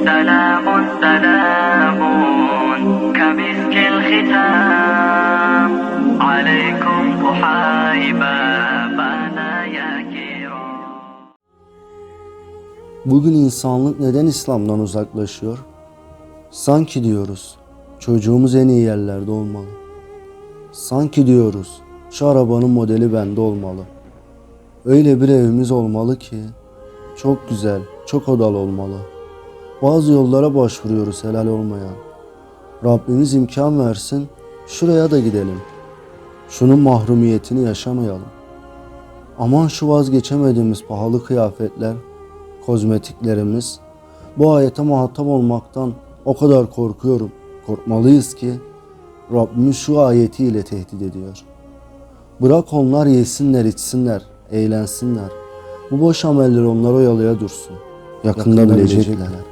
سلام سلام كمسك الختام عليكم أحايبا بنا يا كرام Bugün insanlık neden İslam'dan uzaklaşıyor? Sanki diyoruz, çocuğumuz en iyi yerlerde olmalı. Sanki diyoruz, şu arabanın modeli bende olmalı. Öyle bir evimiz olmalı ki, çok güzel, çok odalı olmalı. Bazı yollara başvuruyoruz helal olmayan. Rabbimiz imkan versin, şuraya da gidelim. Şunun mahrumiyetini yaşamayalım. Aman şu vazgeçemediğimiz pahalı kıyafetler, kozmetiklerimiz. Bu ayete muhatap olmaktan o kadar korkuyorum. Korkmalıyız ki Rabbimiz şu ayetiyle tehdit ediyor. Bırak onlar yesinler, içsinler, eğlensinler. Bu boş ameller onları oyalaya dursun. Yakında, bilecekler.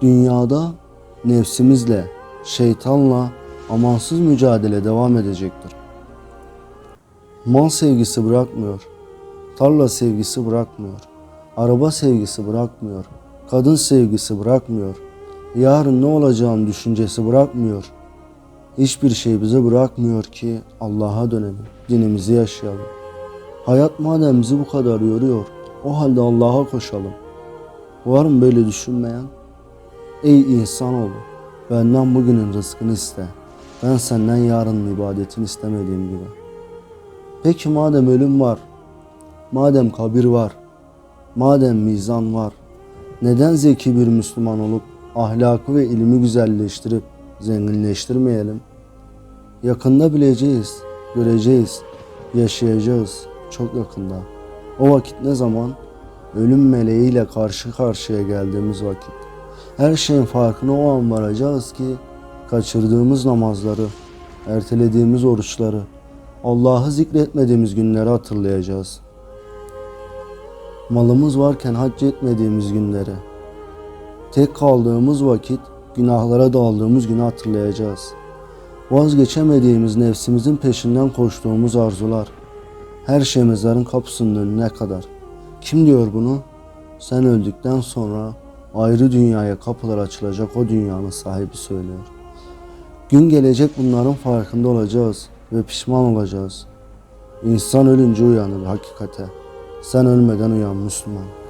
Dünyada nefsimizle, şeytanla amansız mücadele devam edecektir. Mal sevgisi bırakmıyor. Tarla sevgisi bırakmıyor. Araba sevgisi bırakmıyor. Kadın sevgisi bırakmıyor. Yarın ne olacağını düşüncesi bırakmıyor. Hiçbir şey bize bırakmıyor ki Allah'a dönelim, dinimizi yaşayalım. Hayat madem bizi bu kadar yoruyor, o halde Allah'a koşalım. Var mı böyle düşünmeyen? Ey insanoğlu, benden bugünün rızkını iste. Ben senden yarının ibadetini istemediğim gibi. Peki madem ölüm var, madem kabir var, madem mizan var, neden zeki bir Müslüman olup ahlakı ve ilmi güzelleştirip zenginleştirmeyelim? Yakında bileceğiz, göreceğiz, yaşayacağız çok yakında. O vakit ne zaman? Ölüm meleğiyle karşı karşıya geldiğimiz vakit. Her şeyin farkına o an varacağız ki kaçırdığımız namazları, ertelediğimiz oruçları, Allah'ı zikretmediğimiz günleri hatırlayacağız. Malımız varken hac etmediğimiz günleri, tek kaldığımız vakit günahlara daldığımız günü hatırlayacağız. Vazgeçemediğimiz nefsimizin peşinden koştuğumuz arzular, her şey mezarın kapısının önüne kadar. Kim diyor bunu? Sen öldükten sonra ayrı dünyaya kapılar açılacak o dünyanın sahibi söylüyor. Gün gelecek bunların farkında olacağız ve pişman olacağız. İnsan ölünce uyanır hakikate. Sen ölmeden uyan Müslüman.